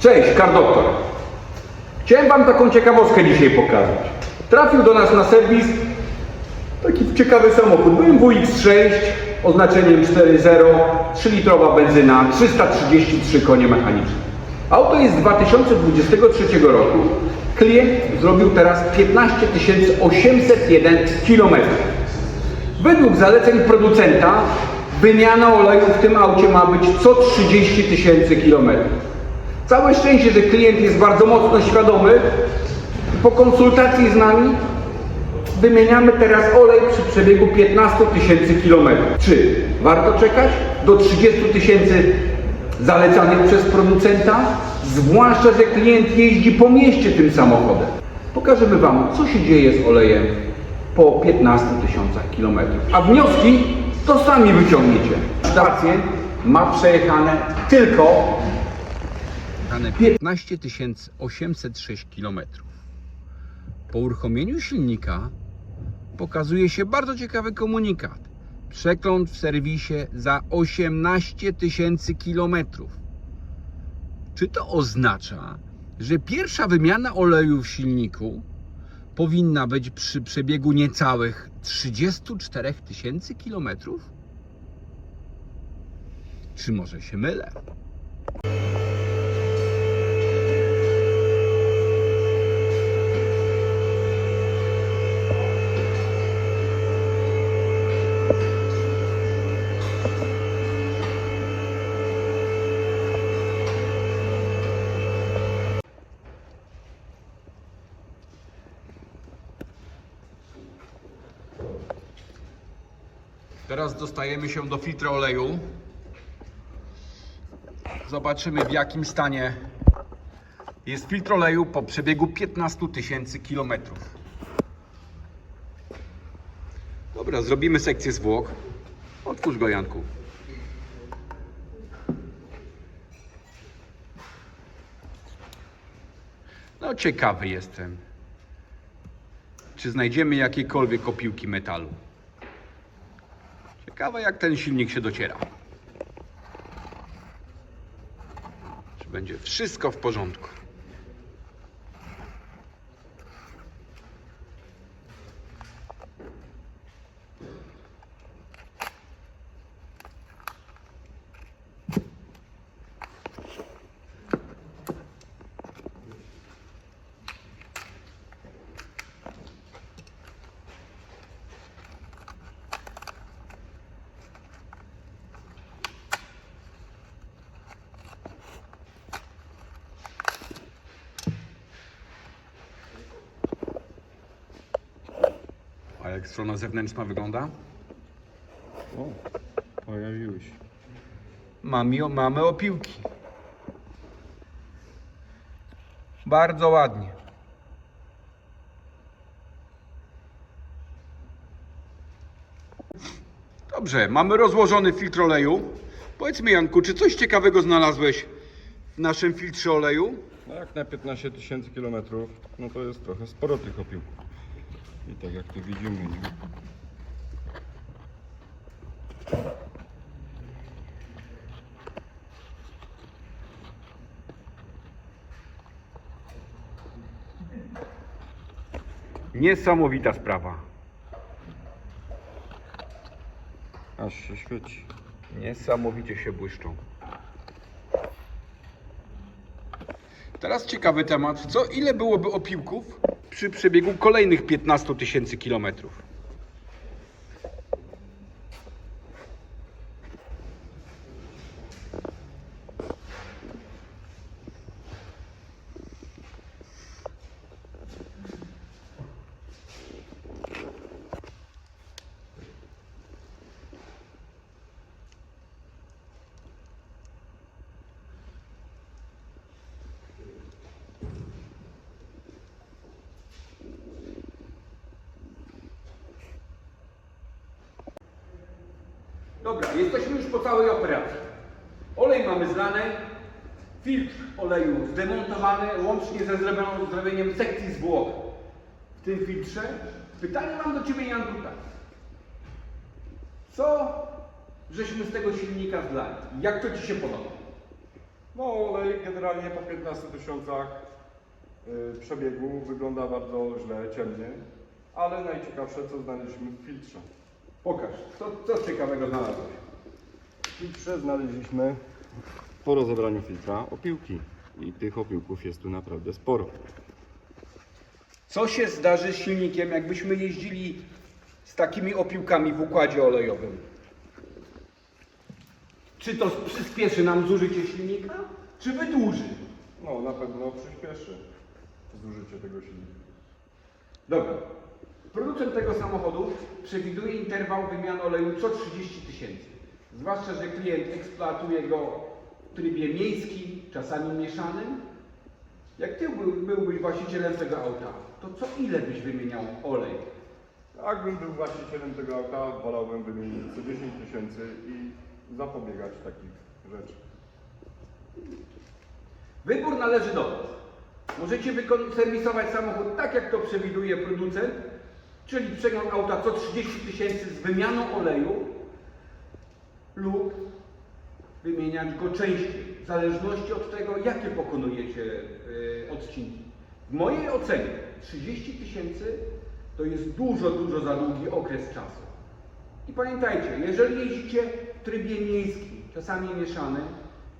Cześć, kardoktor. Chciałem Wam taką ciekawostkę dzisiaj pokazać. Trafił do nas na serwis taki ciekawy samochód. BMW X6 oznaczeniem 4.0, 3-litrowa benzyna, 333 konie mechaniczne. Auto jest z 2023 roku. Klient zrobił teraz 15 801 km. Według zaleceń producenta wymiana oleju w tym aucie ma być co 30 tysięcy kilometrów. Całe szczęście, że klient jest bardzo mocno świadomy. Po konsultacji z nami wymieniamy teraz olej przy przebiegu 15 tysięcy kilometrów. Czy warto czekać do 30 tysięcy zalecanych przez producenta? Zwłaszcza, że klient jeździ po mieście tym samochodem. Pokażemy Wam, co się dzieje z olejem po 15 tysiącach kilometrów. A wnioski to sami wyciągniecie. Pacjent ma przejechane tylko 15 806 km. Po uruchomieniu silnika pokazuje się bardzo ciekawy komunikat. Przegląd w serwisie za 18 tysięcy kilometrów. Czy to oznacza, że pierwsza wymiana oleju w silniku powinna być przy przebiegu niecałych 34 tysięcy kilometrów? Czy może się mylę? Teraz dostajemy się do filtra oleju. Zobaczymy w jakim stanie jest filtr oleju po przebiegu 15 tysięcy kilometrów. Dobra, zrobimy sekcję zwłok. Otwórz go, Janku. No, ciekawy jestem. Czy znajdziemy jakiekolwiek opiłki metalu? Ciekawe jak ten silnik się dociera. Czy będzie wszystko w porządku? Jak strona zewnętrzna wygląda? O, pojawiły się. Mamy, mamy opiłki. Bardzo ładnie. Dobrze, mamy rozłożony filtr oleju. Powiedz mi, Janku, czy coś ciekawego znalazłeś w naszym filtrze oleju? No jak na 15 tysięcy kilometrów, no to jest trochę sporo tych opiłków. I tak jak tu widzimy, Niesamowita sprawa. aż się świeci. Niesamowicie się błyszczą. Teraz ciekawy temat. Co ile byłoby opiłków przy przebiegu kolejnych 15 tysięcy kilometrów? Dobra, jesteśmy już po całej operacji. Olej mamy zlany, filtr oleju zdemontowany, łącznie ze zrobieniem sekcji zwłok w tym filtrze. Pytanie mam do Ciebie, Janku, tak. Co żeśmy z tego silnika zlali? Jak to Ci się podoba? No olej generalnie po 15 tysiącach y, przebiegu wygląda bardzo źle, ciemnie, ale najciekawsze co znaleźliśmy w filtrze. Pokaż, co, co ciekawego znalazłeś? W filtrze znaleźliśmy po rozebraniu filtra opiłki i tych opiłków jest tu naprawdę sporo. Co się zdarzy z silnikiem, jakbyśmy jeździli z takimi opiłkami w układzie olejowym? Czy to przyspieszy nam zużycie silnika, czy wydłuży? No na pewno przyspieszy zużycie tego silnika. Dobra. Producent tego samochodu przewiduje interwał wymiany oleju co 30 tysięcy. Zwłaszcza, że klient eksploatuje go w trybie miejskim, czasami mieszanym. Jak ty był, byłbyś właścicielem tego auta, to co ile byś wymieniał olej? Jakbym był właścicielem tego auta, wolałbym wymienić co 10 tysięcy i zapobiegać takich rzeczy. Wybór należy do Was. Możecie serwisować samochód tak, jak to przewiduje producent, czyli przegląd auta co 30 tysięcy z wymianą oleju lub wymieniać go częściej, w zależności od tego, jakie pokonujecie y, odcinki. W mojej ocenie 30 tysięcy to jest dużo, dużo za długi okres czasu. I pamiętajcie, jeżeli jeździcie w trybie miejskim, czasami mieszanym,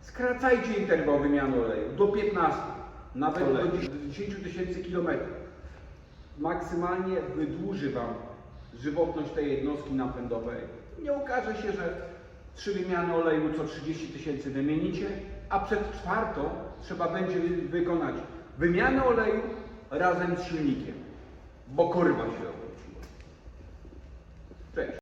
skracajcie interwał wymiany oleju do 15, nawet do 10 tysięcy kilometrów. Maksymalnie wydłuży Wam żywotność tej jednostki napędowej. Nie okaże się, że trzy wymiany oleju co 30 tysięcy wymienicie, a przed czwartą trzeba będzie wy- wykonać wymianę oleju razem z silnikiem, bo korba się obróciła. Cześć.